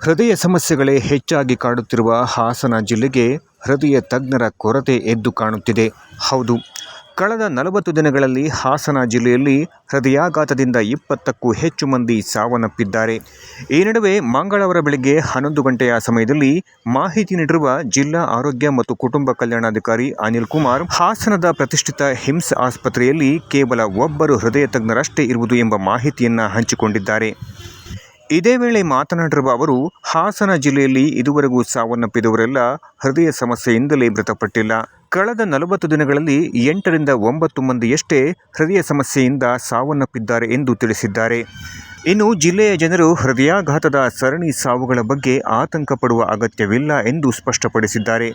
ಹೃದಯ ಸಮಸ್ಯೆಗಳೇ ಹೆಚ್ಚಾಗಿ ಕಾಡುತ್ತಿರುವ ಹಾಸನ ಜಿಲ್ಲೆಗೆ ಹೃದಯ ತಜ್ಞರ ಕೊರತೆ ಎದ್ದು ಕಾಣುತ್ತಿದೆ. ಹೌದು, ಕಳೆದ ನಲವತ್ತು ದಿನಗಳಲ್ಲಿ ಹಾಸನ ಜಿಲ್ಲೆಯಲ್ಲಿ ಹೃದಯಾಘಾತದಿಂದ ಇಪ್ಪತ್ತಕ್ಕೂ ಹೆಚ್ಚು ಮಂದಿ ಸಾವನ್ನಪ್ಪಿದ್ದಾರೆ. ಈ ನಡುವೆ ಮಂಗಳವಾರ ಬೆಳಗ್ಗೆ ಹನ್ನೊಂದು ಗಂಟೆಯ ಸಮಯದಲ್ಲಿ ಮಾಹಿತಿ ನೀಡಿರುವ ಜಿಲ್ಲಾ ಆರೋಗ್ಯ ಮತ್ತು ಕುಟುಂಬ ಕಲ್ಯಾಣಾಧಿಕಾರಿ ಅನಿಲ್ ಕುಮಾರ್, ಹಾಸನದ ಪ್ರತಿಷ್ಠಿತ ಹಿಮ್ಸ್ ಆಸ್ಪತ್ರೆಯಲ್ಲಿ ಕೇವಲ ಒಬ್ಬರು ಹೃದಯ ತಜ್ಞರಷ್ಟೇ ಇರುವುದು ಎಂಬ ಮಾಹಿತಿಯನ್ನು ಹಂಚಿಕೊಂಡಿದ್ದಾರೆ. ಇದೇ ವೇಳೆ ಮಾತನಾಡಿರುವ ಅವರು, ಹಾಸನ ಜಿಲ್ಲೆಯಲ್ಲಿ ಇದುವರೆಗೂ ಸಾವನ್ನಪ್ಪಿದವರೆಲ್ಲ ಹೃದಯ ಸಮಸ್ಯೆಯಿಂದಲೇ ಮೃತಪಟ್ಟಿಲ್ಲ. ಕಳೆದ ನಲವತ್ತು ದಿನಗಳಲ್ಲಿ ಎಂಟರಿಂದ ಒಂಬತ್ತು ಮಂದಿಯಷ್ಟೇ ಹೃದಯ ಸಮಸ್ಯೆಯಿಂದ ಸಾವನ್ನಪ್ಪಿದ್ದಾರೆ ಎಂದು ತಿಳಿಸಿದ್ದಾರೆ. ಇನ್ನು ಜಿಲ್ಲೆಯ ಜನರು ಹೃದಯಾಘಾತದ ಸರಣಿ ಸಾವುಗಳ ಬಗ್ಗೆ ಆತಂಕ ಪಡುವ ಅಗತ್ಯವಿಲ್ಲ ಎಂದು ಸ್ಪಷ್ಟಪಡಿಸಿದ್ದಾರೆ.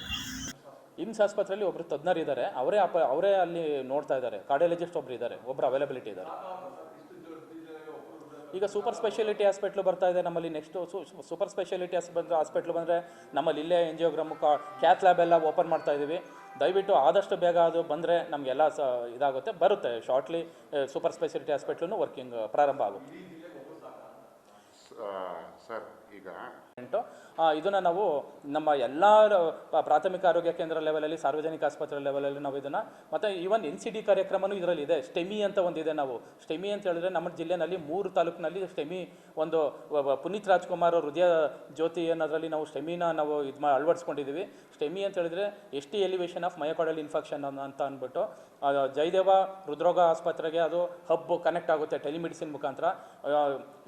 ಇಮ್ಸ್ ಆಸ್ಪತ್ರೆಯಲ್ಲಿ ಒಬ್ಬರು ತಜ್ಞರಿದ್ದಾರೆ. ಅವರೇ ಅವರೇ ಅಲ್ಲಿ ನೋಡ್ತಾ ಇದ್ದಾರೆ. ಕಾರ್ಡಿಯಾಲಜಿಸ್ಟ್ ಒಬ್ರು ಇದ್ದಾರೆ. ಒಬ್ರು ಅವೈಲಬಿಲಿಟಿ ಇದ್ದಾರೆ. ಈಗ ಸೂಪರ್ ಸ್ಪೆಷಾಲಿಟಿ ಹಾಸ್ಪಿಟ್ಲು ಬರ್ತಾ ಇದೆ ನಮ್ಮಲ್ಲಿ next super speciality hospital hospital ಬಂದರೆ ನಮ್ಮಲ್ಲಿ ಇಲ್ಲೇ ಎಂಜಿಯೋಗ್ರಾಮ್ ಕಾ ಕ್ಯಾತ್ ಲ್ಯಾಬ್ ಎಲ್ಲ ಓಪನ್ ಮಾಡ್ತಾ ಇದ್ದೀವಿ ದಯವಿಟ್ಟು ಆದಷ್ಟು ಬೇಗ ಅದು ಬಂದರೆ ನಮಗೆಲ್ಲ ಸ ಇದಾಗುತ್ತೆ. ಬರುತ್ತೆ. Shortly super speciality hospital working ಪ್ರಾರಂಭ ಆಗುತ್ತೆ. ಸರ್, ಈಗ ಇದನ್ನು ನಾವು ನಮ್ಮ ಎಲ್ಲ ಪ್ರಾಥಮಿಕ ಆರೋಗ್ಯ ಕೇಂದ್ರ ಲೆವೆಲಲ್ಲಿ ಸಾರ್ವಜನಿಕ ಆಸ್ಪತ್ರೆ ಲೆವೆಲಲ್ಲಿ ನಾವು ಇದನ್ನು, ಮತ್ತು ಈವನ್ ಎನ್ ಸಿ ಡಿ ಕಾರ್ಯಕ್ರಮನೂ ಇದರಲ್ಲಿ ಇದೆ. ಸ್ಟೆಮಿ ಅಂತ ಒಂದಿದೆ ನಾವು. ಸ್ಟೆಮಿ ಅಂತ ಹೇಳಿದ್ರೆ ನಮ್ಮ ಜಿಲ್ಲೆನಲ್ಲಿ ಮೂರು ತಾಲೂಕಿನಲ್ಲಿ ಸ್ಟೆಮಿ ಒಂದು ಪುನೀತ್ ರಾಜ್ಕುಮಾರ್ ಹೃದಯ ಜ್ಯೋತಿ ಅನ್ನೋದ್ರಲ್ಲಿ ನಾವು ಸ್ಟೆಮಿನ ನಾವು ಇದು ಮಾ ಅಳವಡಿಸ್ಕೊಂಡಿದ್ದೀವಿ ಸ್ಟೆಮಿ ಅಂತ ಹೇಳಿದ್ರೆ S T elevation of myocardial infection ಅಂತ ಅಂದ್ಬಿಟ್ಟು ಜಯದೇವ ಹೃದ್ರೋಗ ಆಸ್ಪತ್ರೆಗೆ ಅದು ಹಬ್ ಕನೆಕ್ಟ್ ಆಗುತ್ತೆ ಟೆಲಿಮೆಡಿಸಿನ್ ಮುಖಾಂತರ.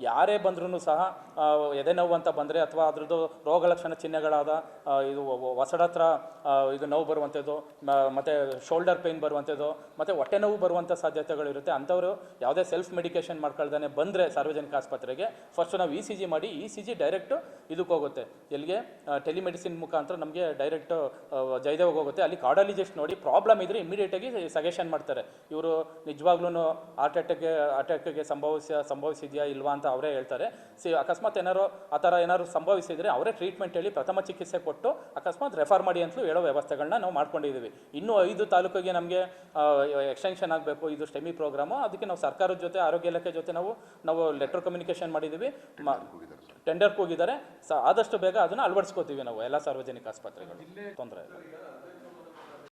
ಯಾರೇ ಬಂದ್ರೂ ಸಹ ಎದೆ ನೋವು ಅಂತ ಬಂದರೆ ಅಥವಾ ಅದ್ರದ್ದು ರೋಗ ಲಕ್ಷಣ ಚಿಹ್ನೆಗಳಾದ ಇದು ಹತ್ರ ಇದು ನೋವು ಬರುವಂಥದ್ದು ಮತ್ತು ಶೋಲ್ಡರ್ ಪೇಯ್ನ್ ಬರುವಂಥದ್ದು, ಮತ್ತು ಹೊಟ್ಟೆ ನೋವು ಬರುವಂಥ ಸಾಧ್ಯತೆಗಳಿರುತ್ತೆ. ಅಂಥವರು ಯಾವುದೇ ಸೆಲ್ಫ್ ಮೆಡಿಕೇಷನ್ ಮಾಡ್ಕೊಳ್ದೇ ಬಂದರೆ ಸಾರ್ವಜನಿಕ ಆಸ್ಪತ್ರೆಗೆ ಫಸ್ಟ್ ನಾವು ಇ ಸಿ ಜಿ ಮಾಡಿ ಇ ಸಿ ಜಿ ಡೈರೆಕ್ಟು ಇದಕ್ಕೆ ಹೋಗುತ್ತೆ. ಎಲ್ಲಿಗೆ? ಟೆಲಿಮೆಡಿಸಿನ್ ಮುಖಾಂತರ ನಮಗೆ ಡೈರೆಕ್ಟು ಜಯದೇವ್ಗೆ ಹೋಗುತ್ತೆ. ಅಲ್ಲಿ ಕಾರ್ಡಾಲಜಿಸ್ಟ್ ನೋಡಿ ಪ್ರಾಬ್ಲಮ್ ಇದ್ದರೆ ಇಮಿಡಿಯೇಟಾಗಿ ಸಜೆಷನ್ ಮಾಡ್ತಾರೆ. ಇವರು ನಿಜವಾಗ್ಲೂ ಹಾರ್ಟ್ ಅಟ್ಯಾಕ್ಗೆ ಅಟ್ಯಾಕ್ಗೆ ಸಂಭವಿಸ, ಸಂಭವಿಸಿದೆಯಾ ಇಲ್ವಾ ಅಂತ ಅವರೇ ಹೇಳ್ತಾರೆ. ಸಿ, ಅಕಸ್ಮಾತ್ ಏನಾರು, ಆ ಥರ ಏನಾದ್ರು ಸಂಭವಿಸಿದರೆ ಅವರೇ ಟ್ರೀಟ್ಮೆಂಟ್ ಹೇಳಿ ಪ್ರಥಮ ಚಿಕಿತ್ಸೆ ಕೊಟ್ಟು ಅಕಸ್ಮಾತ್ ರೆಫರ್ ಮಾಡಿ ಅಂತಲೂ ಹೇಳೋ ವ್ಯವಸ್ಥೆಗಳನ್ನ ನಾವು ಮಾಡ್ಕೊಂಡಿದ್ದೀವಿ. ಇನ್ನೂ ಐದು ತಾಲೂಕಿಗೆ ನಮಗೆ ಎಕ್ಸ್ಟೆನ್ಷನ್ ಆಗಬೇಕು ಇದು ಸ್ಟೆಮಿ ಪ್ರೋಗ್ರಾಮು ಅದಕ್ಕೆ ನಾವು ಸರ್ಕಾರದ ಜೊತೆ ಆರೋಗ್ಯ ಇಲಾಖೆ ಜೊತೆ ನಾವು ನಾವು ಲೆಟರ್ ಕಮ್ಯುನಿಕೇಷನ್ ಮಾಡಿದ್ದೀವಿ. ಟೆಂಡರ್ ಕೂಗಿದ್ದಾರೆ. ಸ ಆದಷ್ಟು ಬೇಗ ಅದನ್ನು ಅಳವಡಿಸ್ಕೋತೀವಿ ನಾವು ಎಲ್ಲ ಸಾರ್ವಜನಿಕ ಆಸ್ಪತ್ರೆಗಳು. ತೊಂದರೆ ಇಲ್ಲ.